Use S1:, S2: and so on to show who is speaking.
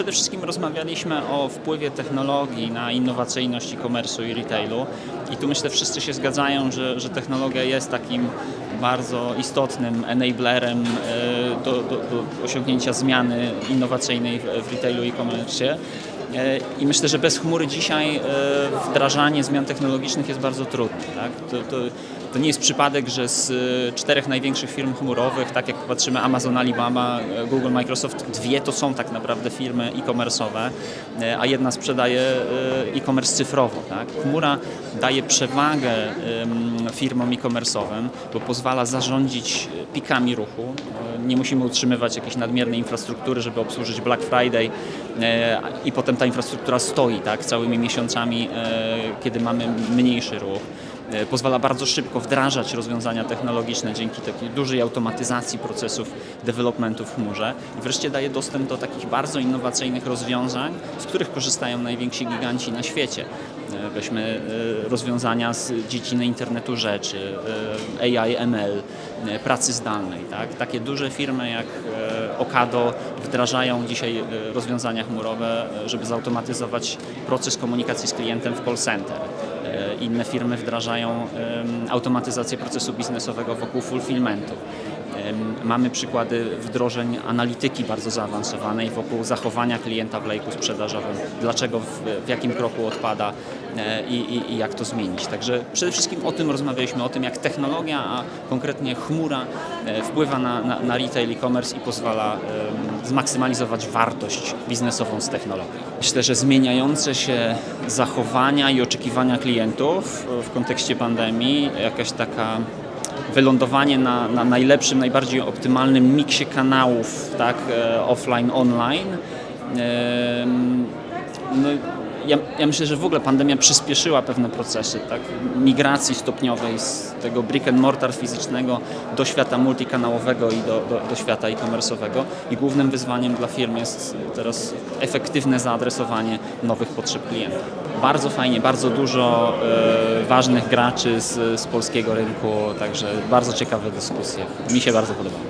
S1: przede wszystkim rozmawialiśmy o wpływie technologii na innowacyjność e-commerce'u i retailu i tu myślę wszyscy się zgadzają, że, że technologia jest takim bardzo istotnym enablerem e, do, do, do osiągnięcia zmiany innowacyjnej w, retailu i. E, I myślę, że bez chmury dzisiaj e, wdrażanie zmian technologicznych jest bardzo trudne. Tak? To, to, to nie jest przypadek, że z e, czterech największych firm chmurowych, tak jak patrzymy Amazon, Alibaba, e, Google, Microsoft, dwie to są tak naprawdę firmy e-commerce'owe, e, a jedna sprzedaje e-commerce cyfrowo. Tak? Chmura daje przewagę firmom e-commerce'owym, bo pozwala zarządzić pikami ruchu. Nie musimy utrzymywać jakiejś nadmiernej infrastruktury, żeby obsłużyć Black Friday i potem ta infrastruktura stoi tak, całymi miesiącami, kiedy mamy mniejszy ruch. E, Pozwala bardzo szybko wdrażać rozwiązania technologiczne dzięki takiej dużej automatyzacji procesów developmentu w chmurze i wreszcie daje dostęp do takich bardzo innowacyjnych rozwiązań, z których korzystają najwięksi giganci na świecie. E, Weźmy e, rozwiązania z dziedziny internetu rzeczy, AI, ML, pracy zdalnej. Tak? Takie duże firmy jak Okado wdrażają dzisiaj rozwiązania chmurowe, żeby zautomatyzować proces komunikacji z klientem w call center. E, Inne firmy wdrażają automatyzację procesu biznesowego wokół fulfillmentu. Mamy przykłady wdrożeń analityki bardzo zaawansowanej wokół zachowania klienta w lejku sprzedażowym, dlaczego, w, jakim kroku odpada e, i, i, i jak to zmienić. Także przede wszystkim o tym rozmawialiśmy, o tym jak technologia, a konkretnie chmura e, wpływa na, na, na retail e-commerce i pozwala zmaksymalizować wartość biznesową z technologii. Myślę, że zmieniające się zachowania i oczekiwania klientów w kontekście pandemii, jakaś taka wylądowanie na, na najlepszym, najbardziej optymalnym miksie kanałów, tak, e, offline, online. No, ja, ja myślę, że w ogóle pandemia przyspieszyła pewne procesy, tak, migracji stopniowej z tego brick and mortar fizycznego do świata multikanałowego i do, do, do świata e-commerce'owego i głównym wyzwaniem dla firm jest teraz efektywne zaadresowanie nowych potrzeb klienta. Bardzo fajnie, bardzo dużo e, ważnych graczy z, z polskiego rynku, także bardzo ciekawe dyskusje. Mi się bardzo podobało.